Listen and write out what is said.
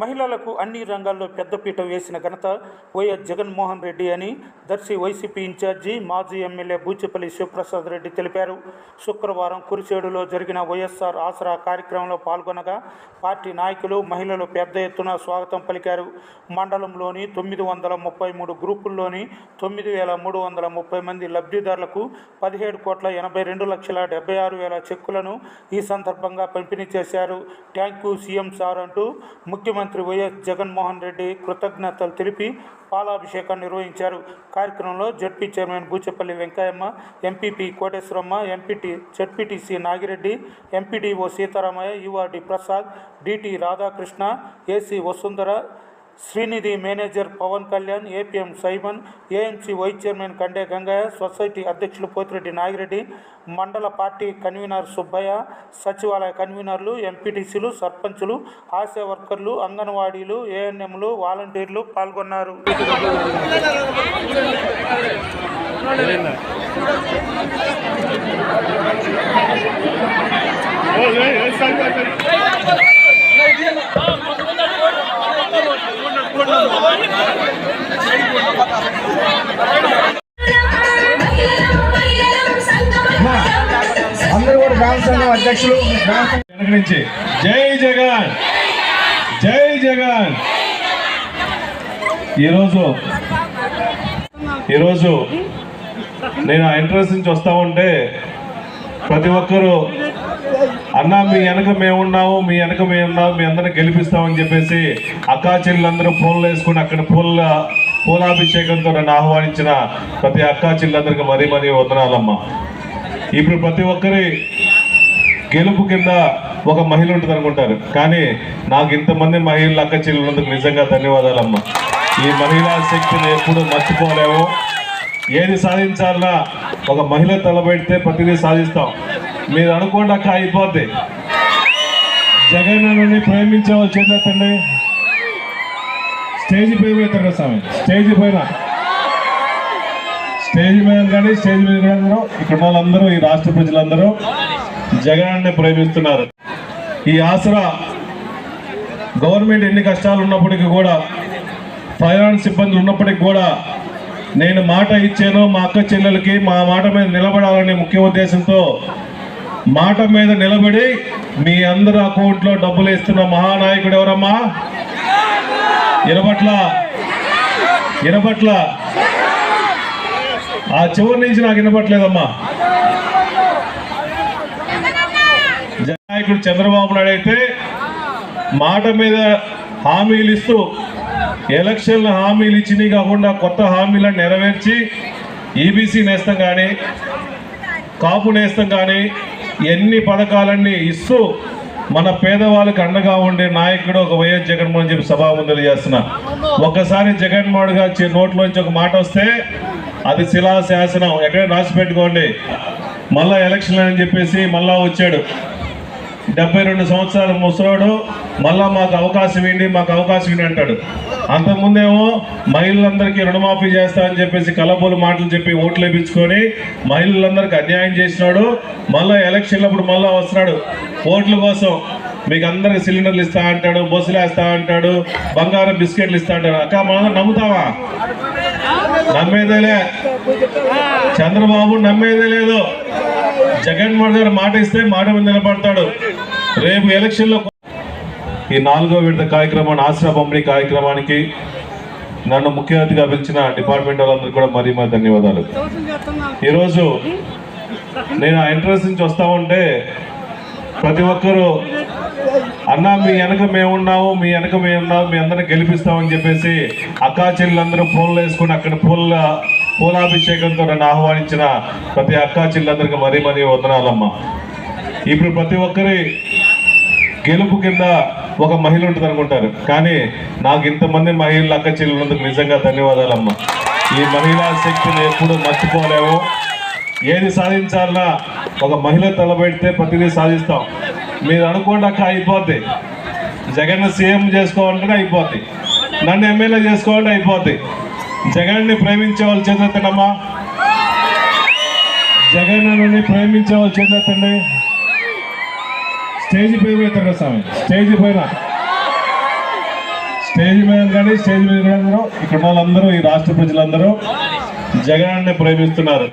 మహిళలకు అన్ని రంగాల్లో పెద్దపీట వేసిన ఘనత వైఎస్ జగన్మోహన్ రెడ్డి అని దర్శి వైసీపీ ఇన్ఛార్జి మాజీ ఎమ్మెల్యే బూచిపల్లి శివప్రసాద్ రెడ్డి తెలిపారు. శుక్రవారం కురిచేడులో జరిగిన వైఎస్ఆర్ ఆసరా కార్యక్రమంలో పాల్గొనగా పార్టీ నాయకులు మహిళలు పెద్ద ఎత్తున స్వాగతం పలికారు. మండలంలోని తొమ్మిది వందల ముప్పై మూడు గ్రూపుల్లోని తొమ్మిది వేల మూడు వందల ముప్పై మంది లబ్ధిదారులకు పదిహేడు కోట్ల ఎనభై రెండు లక్షల డెబ్బై ఆరు వేల చెక్కులను ఈ సందర్భంగా పంపిణీ చేశారు. ట్యాంక్ యూ సీఎం సార్ అంటూ ముఖ్యమంత్రి వైఎస్ జగన్మోహన్ రెడ్డి కృతజ్ఞతలు తెలిపి పాలాభిషేకాన్ని నిర్వహించారు. కార్యక్రమంలో ZP chairman Buchepalli Venkayamma MPP Koteswaramma MPT ZPTC Nagireddy MPDO Sitaramayya URD Prasad DT Radhakrishna AC Vasundhara Srinidhi manager Pawan Kalyan APM Simon AMC vice chairman Kande Gangaiah society అధ్యక్షులు పోతిరెడ్డి నాగిరెడ్డి మండల party convener Subbaiah సచివాలయ కన్వీనర్లు ఎంపీటీసీలు సర్పంచులు ఆశా వర్కర్లు అంగన్వాడీలు ఏఎన్ఎంలు వాలంటీర్లు పాల్గొన్నారు. అందరూ కూడా గ్రామ సంఘం అధ్యక్షులు గ్రామ వెనక నుంచి. జై జగన్! జై జగన్! ఈరోజు ఈరోజు నేను ఆ ఎంట్రన్స్ నుంచి వస్తా ఉంటే ప్రతి ఒక్కరూ అన్నా మీ వెనక మేము ఉన్నాము మీ వెనక మేమున్నాము మీ అందరిని గెలిపిస్తామని చెప్పేసి అక్కా చెల్లెలందరూ పూలు వేసుకుని అక్కడ పూల పూలాభిషేకంతో నన్ను ఆహ్వానించిన ప్రతి అక్కా చెల్లెలందరికీ మరీ మరీ వందనాలమ్మా. ఇప్పుడు ప్రతి ఒక్కరి గెలుపు కింద ఒక మహిళ ఉంటుంది అనుకుంటారు. కానీ నాకు ఇంతమంది మహిళలు అక్క చెల్లెలందుకు నిజంగా ధన్యవాదాలమ్మా. ఈ మహిళా శక్తిని ఎప్పుడు మర్చిపోలేము. ఏది సాధించాలన్నా ఒక మహిళ తలబెడితే ప్రతిదీ సాధిస్తాం. మీరు అనుకోండి అక్క అయిపోద్ది. జగన్ ప్రేమించే వాళ్ళు చేతండి స్టేజ్ పై పెడతారు స్వామి. స్టేజ్ పైన. స్టేజ్ మీద కానీ స్టేజ్ మీద కూడా అందరూ ఇక్కడ వాళ్ళందరూ ఈ రాష్ట్ర ప్రజలందరూ జగనాన్ని ప్రేమిస్తున్నారు. ఈ ఆసరా గవర్నమెంట్ ఎన్ని కష్టాలు ఉన్నప్పటికీ కూడా ఫైనాన్స్ ఇబ్బందులు ఉన్నప్పటికీ కూడా నేను మాట ఇచ్చాను మా అక్క చెల్లెలకి మా మాట మీద నిలబడాలనే ముఖ్య ఉద్దేశంతో మాట మీద నిలబడి మీ అందరి అకౌంట్లో డబ్బులు ఇస్తున్న మహానాయకుడు ఎవరమ్మా? ఇరపట్ల ఇరపట్ల ఆ చివరి నుంచి నాకు వినపట్లేదమ్మా జనాయకుడు చంద్రబాబు నాయుడు అయితే మాట మీద హామీలు ఇస్తూ ఎలక్షన్ల హామీలు ఇచ్చినవి కాకుండా కొత్త హామీలను నెరవేర్చి ఈబీసీ నేస్తం కానీ కాపు నేస్తం కానీ ఎన్ని పథకాలన్నీ ఇస్తూ మన పేదవాళ్ళకి అండగా ఉండే నాయకుడు ఒక వైఎస్ జగన్మోహన్ చెప్పి సభాముందులు చేస్తున్నా ఒక్కసారి జగన్మోహన్ గారి చి- నోట్లోంచి ఒక మాట వస్తే అది శిలా శాసనం ఎక్కడ రాసి పెట్టుకోండి. మళ్ళా ఎలక్షన్ అని చెప్పేసి మళ్ళా వచ్చాడు. డెబ్బై రెండు సంవత్సరాల ముసలోడు మళ్ళా మాకు అవకాశం ఏంటి మాకు అవకాశం ఏంటి అంటాడు. అంతకుముందేమో మహిళలందరికీ రుణమాఫీ చేస్తా అని చెప్పేసి కలబోలు మాటలు చెప్పి ఓట్లు వేయించుకొని మహిళలందరికీ అన్యాయం చేసినాడు. మళ్ళా ఎలక్షన్లప్పుడు మళ్ళా వస్తున్నాడు. ఓట్ల కోసం మీకు అందరికి సిలిండర్లు ఇస్తా అంటాడు బస్సులు వేస్తా అంటాడు బంగారం బిస్కెట్లు ఇస్తా అంటాడు. అక్క మనం నమ్ముతావా? నమ్మేదేలే చంద్రబాబు నమ్మేదే లేదు. జగన్మోహన్ గారు మాట ఇస్తే మాట మీద నిలబడతాడు. రేపు ఎలక్షన్లో ఈ నాలుగో విడత కార్యక్రమాన్ని ఆశ్రా పంపిణీ కార్యక్రమానికి నన్ను ముఖ్య అతిథిగా పిలిచిన డిపార్ట్మెంట్ వాళ్ళందరూ కూడా మరీ మరి ధన్యవాదాలు. ఈరోజు నేను ఆ ఎంట్రన్స్ నుంచి వస్తా ఉంటే ప్రతి ఒక్కరూ అన్నా మీ వెనక మేము ఉన్నాము మీ వెనక మేము ఉన్నాము మీ అందరిని గెలిపిస్తామని చెప్పేసి అక్కా చెల్లెలందరూ ఫోన్లు వేసుకుని అక్కడ ఫోన్లో పూలాభిషేకంతో నన్ను ఆహ్వానించిన ప్రతి అక్కా చెల్లెలందరికీ మరీ మరీ వందనాలమ్మా. ఇప్పుడు ప్రతి ఒక్కరి గెలుపు కింద ఒక మహిళ ఉంటుంది అనుకుంటారు కానీ నాకు ఇంతమంది మహిళలు అక్క చెల్లెలందుకు నిజంగా ధన్యవాదాలమ్మా. ఈ మహిళా శక్తిని ఎప్పుడు మర్చిపోలేము. ఏది సాధించాలన్నా ఒక మహిళ తలబెడితే ప్రతిదీ సాధిస్తాం. మీరు అనుకోండి అక్క అయిపోద్ది. జగన్ సీఎం చేసుకోవాలంటే అయిపోద్ది. నన్ను ఎమ్మెల్యే చేసుకోవాలంటే అయిపోద్ది. జగన్ని ప్రేమించే వాళ్ళు చేతెత్తండమ్మా జగన్ ప్రేమించే వాళ్ళు చేతెత్తండి స్టేజ్ పై ఎత్తండి స్వామి. స్టేజ్ పైన. స్టేజ్ మీద కానీ స్టేజ్ మీద కూడా ఇక్కడ వాళ్ళందరూ ఈ రాష్ట్ర ప్రజలందరూ జగనాన్ని ప్రేమిస్తున్నారు.